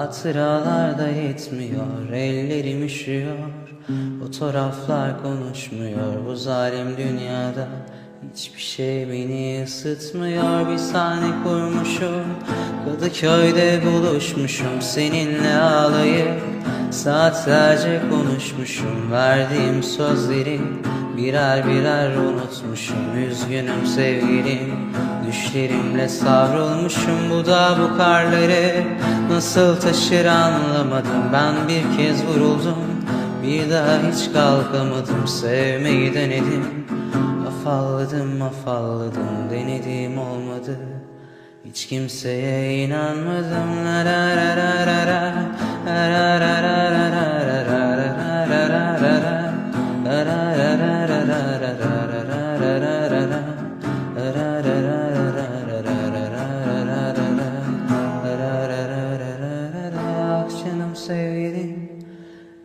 hatıralar da yetmiyor Ellerim üşüyor. Fotoğraflar konuşmuyor bu zalim dünyada Hiçbir şey beni ısıtmıyor. Bir sahne kurmuşum Kadıköy'de buluşmuşum. Seninle ağlayıp Saatlerce konuşmuşum. Verdiğim sözleri Birer birer unutmuşum. Üzgünüm sevgilim Düşlerimle savrulmuşum Bu da bu karları Nasıl taşır anlamadım Ben bir kez vuruldum bir daha hiç kalkamadım sevmeyi denedim Afalladım afalladım denedim olmadı Hiç kimseye inanmadım la la la la la la la la la la la la la la